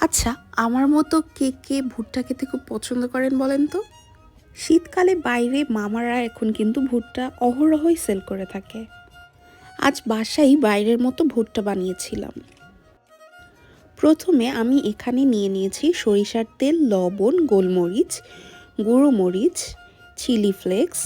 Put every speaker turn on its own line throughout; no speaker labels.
আচ্ছা আমার মতো কে কে ভুট্টা খেতে খুব পছন্দ করেন বলেন তো? শীতকালে বাইরে মামারা এখন কিন্তু ভুট্টা অহরহই সেল করে থাকে। আজ বাসায় বাইরের মতো ভুট্টা বানিয়েছিলাম। প্রথমে আমি এখানে নিয়ে নিয়েছি সরিষার তেল, লবণ, গোলমরিচ, গুঁড়ো মরিচ, চিলি ফ্লেক্স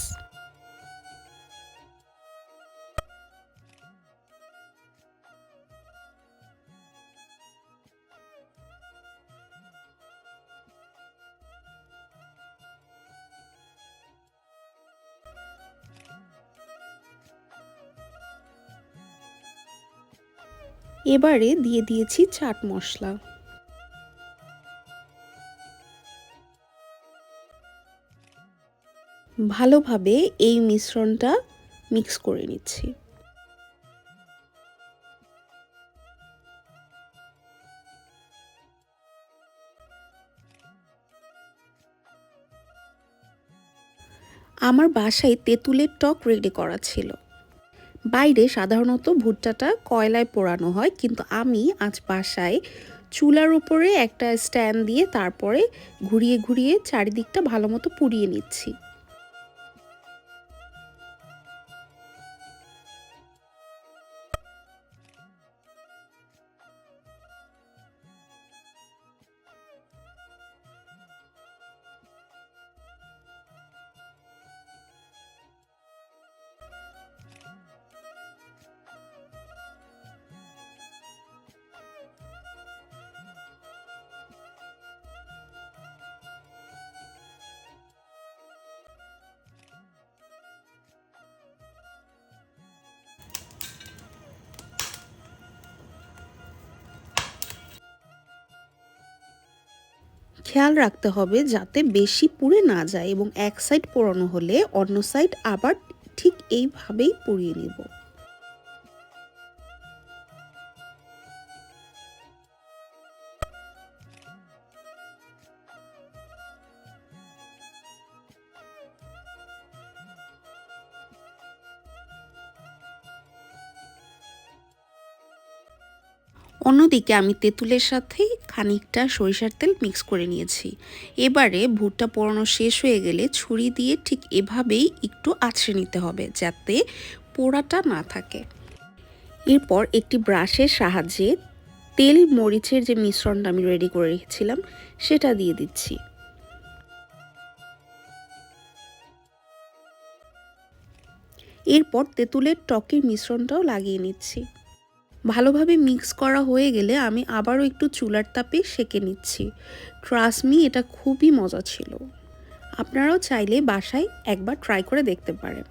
এবারে দিয়ে দিয়েছি চাট মশলা। ভালোভাবে এই মিশ্রণটা মিক্স করে নিচ্ছি। আমার বাসায় তেঁতুলের টক রেডি করা ছিল। বাইরে সাধারণত ভুট্টাটা কয়লায় পোড়ানো হয়, কিন্তু আমি আজ বাসায় চুলার উপরে একটা স্ট্যান্ড দিয়ে তারপরে ঘুরিয়ে ঘুরিয়ে চারিদিকটা ভালো মতো পুড়িয়ে নিচ্ছি। খেয়াল রাখতে হবে যাতে বেশি পুড়ে না যায় এবং এক সাইড পোড়ানো হলে অন্য সাইড আবার ঠিক এইভাবেই পুড়িয়ে নেব। অন্যদিকে আমি তেঁতুলের সাথে খানিকটা সরিষার তেল মিক্স করে নিয়েছি। এবারে ভুট্টা পোড়ানো শেষ হয়ে গেলে ছুরি দিয়ে ঠিক এভাবেই একটু আছড়ে নিতে হবে যাতে পোড়াটা না থাকে। এরপর একটি ব্রাশের সাহায্যে তেল মরিচের যে মিশ্রণটা আমি রেডি করে রেখেছিলাম, সেটা দিয়ে দিচ্ছি। এরপর তেঁতুলের টকের মিশ্রণটাও লাগিয়ে নিচ্ছি। ভালোভাবে মিক্স করা হয়ে গেলে আমি আবারও একটু চুলার তাপে সেকে নিচ্ছি। ট্রাসমি এটা খুবই মজা ছিল। আপনারাও চাইলে বাসায় একবার ট্রাই করে দেখতে পারেন।